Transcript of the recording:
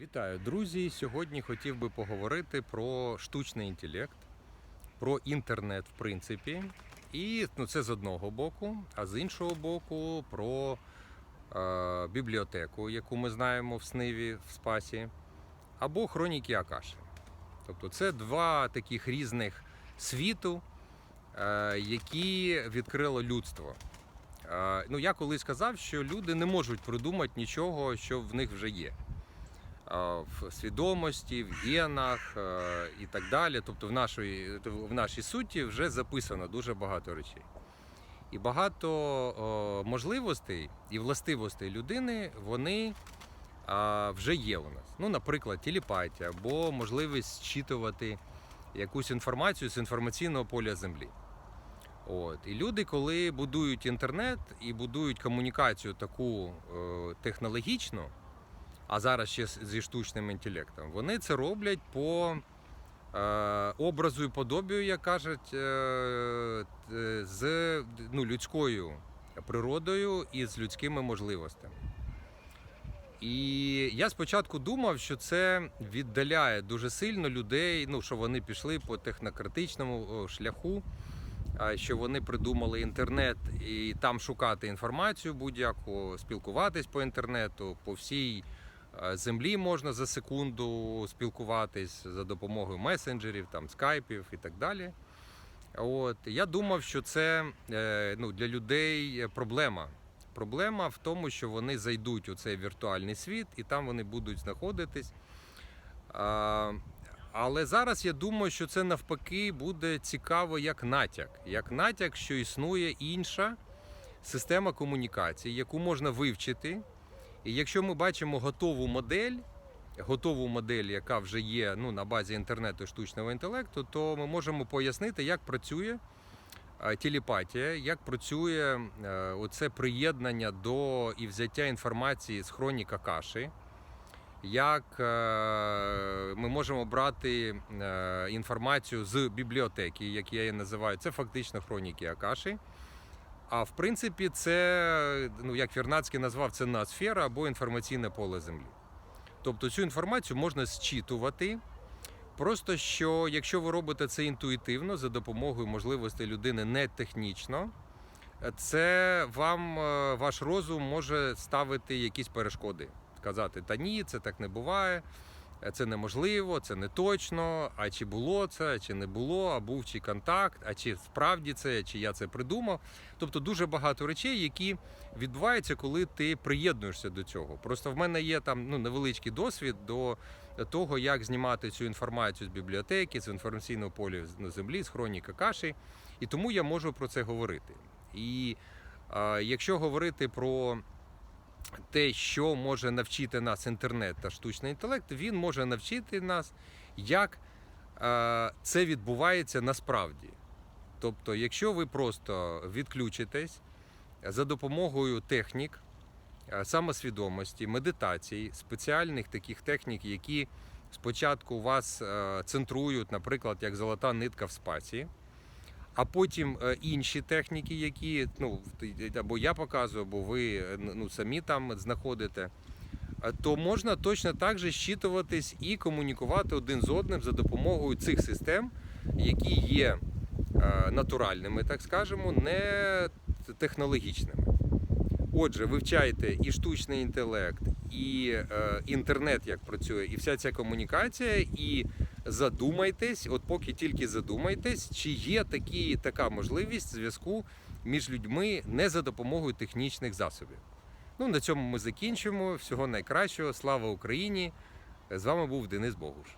Вітаю, друзі! Сьогодні хотів би поговорити про штучний інтелект, про інтернет, в принципі. І ну, це з одного боку, а з іншого боку, про е, бібліотеку, яку ми знаємо в Сниві в Спасі, або хроніки Акаші. Тобто це два таких різних світу, е, які відкрило людство. Е, ну, я колись сказав, що люди не можуть придумати нічого, що в них вже є. В свідомості, в генах і так далі. Тобто в нашій, в нашій суті вже записано дуже багато речей. І багато можливостей і властивостей людини вони вже є у нас. Ну, наприклад, телепатія або можливість зчитувати якусь інформацію з інформаційного поля землі. От. І люди, коли будують інтернет і будують комунікацію таку е, технологічну, а зараз ще зі штучним інтелектом, вони це роблять по е, образу і подобію, як кажуть, е, з ну, людською природою і з людськими можливостями. І я спочатку думав, що це віддаляє дуже сильно людей, ну що вони пішли по технократичному шляху, що вони придумали інтернет і там шукати інформацію будь-яку, спілкуватись по інтернету, по всій е, землі можна за секунду спілкуватись за допомогою месенджерів, там скайпів і так далі. От я думав, що це е, ну, для людей проблема. Проблема в тому, що вони зайдуть у цей віртуальний світ і там вони будуть знаходитись. Але зараз я думаю, що це навпаки буде цікаво як натяк. Як натяк, що існує інша система комунікації, яку можна вивчити. І якщо ми бачимо готову модель, готову модель, яка вже є ну, на базі інтернету штучного інтелекту, то ми можемо пояснити, як працює телепатія, як працює е, оце приєднання до і взяття інформації з хроніка каші. Як е, ми можемо брати е, інформацію з бібліотеки, як я її називаю, це фактично хроніки Акаші. А в принципі, це, ну як Вірнацький назвав, це ноосфера або інформаційне поле землі. Тобто цю інформацію можна зчитувати. Просто що, якщо ви робите це інтуїтивно за допомогою можливостей людини не технічно, це вам е, ваш розум може ставити якісь перешкоди. Сказати, та ні, це так не буває, це неможливо, це не точно. А чи було це, чи не було, а був чи контакт, а чи справді це, чи я це придумав. Тобто дуже багато речей, які відбуваються, коли ти приєднуєшся до цього. Просто в мене є там ну, невеличкий досвід до того, як знімати цю інформацію з бібліотеки, з інформаційного поля на землі, з хроніка каші, і тому я можу про це говорити. І е, якщо говорити про те, що може навчити нас інтернет та штучний інтелект, він може навчити нас, як е, це відбувається насправді. Тобто, якщо ви просто відключитесь за допомогою технік, е, самосвідомості, медитацій, спеціальних таких технік, які спочатку вас е, центрують, наприклад, як золота нитка в спасі, а потім е, інші техніки, які ну, або я показую, або ви е, ну, самі там знаходите, е, то можна точно так же щитуватись і комунікувати один з одним за допомогою цих систем, які є натуральними, так скажемо, не технологічними. Отже, вивчайте і штучний інтелект, і інтернет, як працює, і вся ця комунікація, і задумайтесь, от поки тільки задумайтесь, чи є такі, така можливість зв'язку між людьми не за допомогою технічних засобів. Ну, на цьому ми закінчимо. Всього найкращого. Слава Україні! З вами був Денис Богуш.